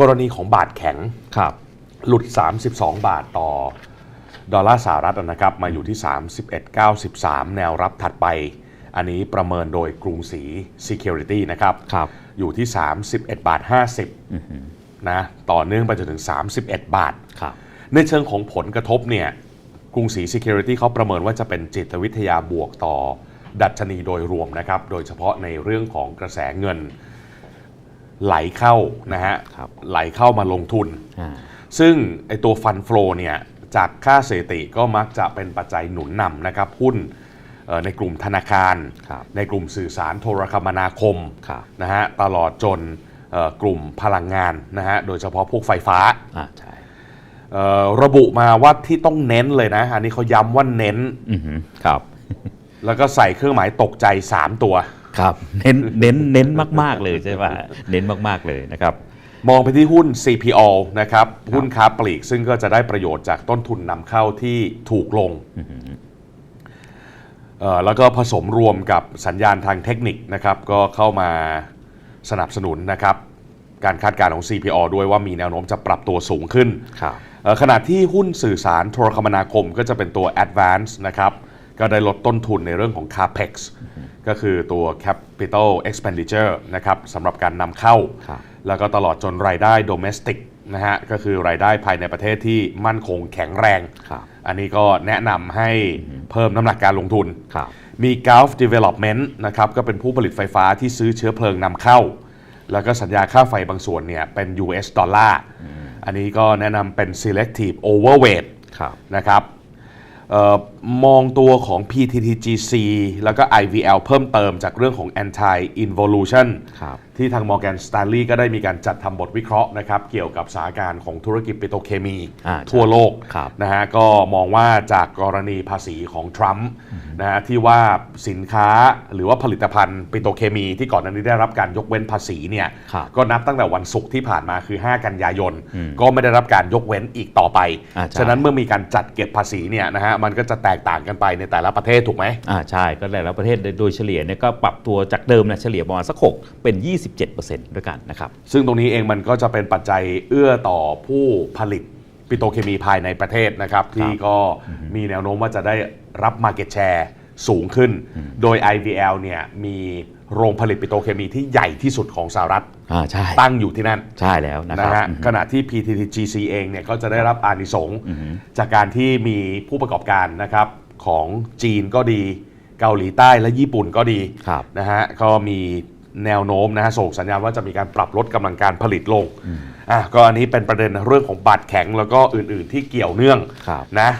กรณีของบาทแข็งครับ หลุด 32 บาทต่อ ดอลลาร์สหรัฐนะครับ มาอยู่ที่ 31.93 แนวรับถัดไป อันนี้ประเมินโดยกรุงศรี Security นะครับครับ อยู่ที่ 31 บาท 50 นะ ต่อเนื่องไปจนถึง 31 บาท ครับ ในเชิงของผลกระทบเนี่ย กรุงศรี Security เขาประเมินว่าจะเป็นจิตวิทยาบวกต่อดัชนีโดยรวมนะครับ โดยเฉพาะในเรื่องของกระแสเงิน ไหลเข้านะฮะครับไหลเข้ามาลงทุนอ่าซึ่งไอตัวฟันฟลอเนี่ยจากค่าสถิติก็มักจะเป็นปัจจัยหนุนนำนะครับหุ้นเอ่อในกลุ่มธนาคารครับในกลุ่มสื่อสารโทรคมนาคมครับนะฮะตลอดจนเอ่อกลุ่มพลังงานนะฮะโดยเฉพาะพวกไฟฟ้าอ่าใช่เอ่อระบุมาว่าที่ต้องเน้นเลยนะอันนี้เขาย้ำว่าเน้นอือหือครับ แล้วก็ใส่เครื่องหมายตกใจ 3 ตัว ครับเน้นเน้นเน้นมาก ๆ เลยใช่ป่ะเน้นมาก ๆ เลยนะครับ มองไปที่หุ้น CPO นะครับ หุ้นค้าปลีกซึ่งก็จะได้ประโยชน์จากต้นทุนนำเข้าที่ถูกลงเอ่อแล้วก็ผสมรวมกับสัญญาณทางเทคนิคนะครับ ก็เข้ามาสนับสนุนนะครับ การคาดการณ์ของ CPO ด้วยว่ามีแนวโน้มจะปรับตัวสูงขึ้นครับเอ่อขณะที่หุ้นสื่อสารโทรคมนาคมก็จะเป็นตัว Advance นะครับก็ได้ลดต้นทุนในเรื่องของ CAPEX ก็คือตัว Capital Expenditure นะครับสำหรับการนำเข้าครับแล้วก็ตลอดจนรายได้ Domestic นะฮะก็คือรายได้ภายในประเทศที่มั่นคงแข็งแรงครับอันนี้ก็แนะนำให้เพิ่มน้ำหนักการลงทุนครับมี Gulf Development นะครับก็เป็นผู้ผลิตไฟฟ้าที่ซื้อเชื้อเพลิงนำเข้า แล้วก็สัญญาค่าไฟบางส่วนเนี่ยเป็น US ดอลลาร์อันนี้ก็แนะนำเป็น selective overweight ครับนะครับเออมองตัวของ PTTGC แล้วก็ IVL เพิ่มเติมจากเรื่องของ anti involution ครับที่ทาง Morgan Stanley ก็ได้มีการจัดทำบทวิเคราะห์นะครับ เกี่ยวกับสถานการณ์ของธุรกิจปิโตรเคมีอ่าใช่ทั่วโลกครับนะฮะก็มองว่าจากกรณีภาษีของทรัมป์นะฮะที่ว่าสินค้าหรือว่าผลิตภัณฑ์ปิโตรเคมีที่ก่อนหน้านี้ได้รับการยกเว้นภาษีเนี่ยครับก็นับตั้งแต่วันศุกร์ที่ผ่านมาคือ 5 กันยายน ก็ไม่ได้รับการยกเว้นอีกต่อไปอ่าใช่ฉะนั้นเมื่อมีการจัดเก็บภาษีเนี่ยนะฮะมันก็จะแตกต่างกันไปในแต่ละประเทศถูกไหมอ่าใช่ก็หลายๆประเทศโดยเฉลี่ยเนี่ยก็ปรับตัวจากเดิมนะเฉลี่ยประมาณสัก6เป็น 27%ด้วยกันนะครับซึ่งตรงนี้เองมันก็จะเป็นปัจจัยเอื้อต่อผู้ผลิตปิโตรเคมีภายในประเทศนะครับที่ก็มีแนวโน้มว่าจะได้รับ Market Share สูงขึ้น โดย IVL เนี่ยมี โรงผลิตปิโตรเคมีที่ใหญ่ที่สุดของสหรัฐ อ่าใช่ ตั้งอยู่ที่นั่นใช่แล้วนะคนะรับฮะอืมขณะที่ PTTGC เองเนี่ยก็จะได้รับอานิสงส์จากการที่มีผู้ประกอบการนะครับของจีนก็ดี เกาหลีใต้และญี่ปุ่นก็ดี ครับ นะฮะก็มีแนวโน้มนะฮะส่งสัญญาณว่าจะมีการปรับลดกำลังการผลิตลงอะก็อันนี้เป็นประเด็นเรื่องของบาดแข็งแล้วก็อื่นๆที่เกี่ยวเนื่องครับ นะ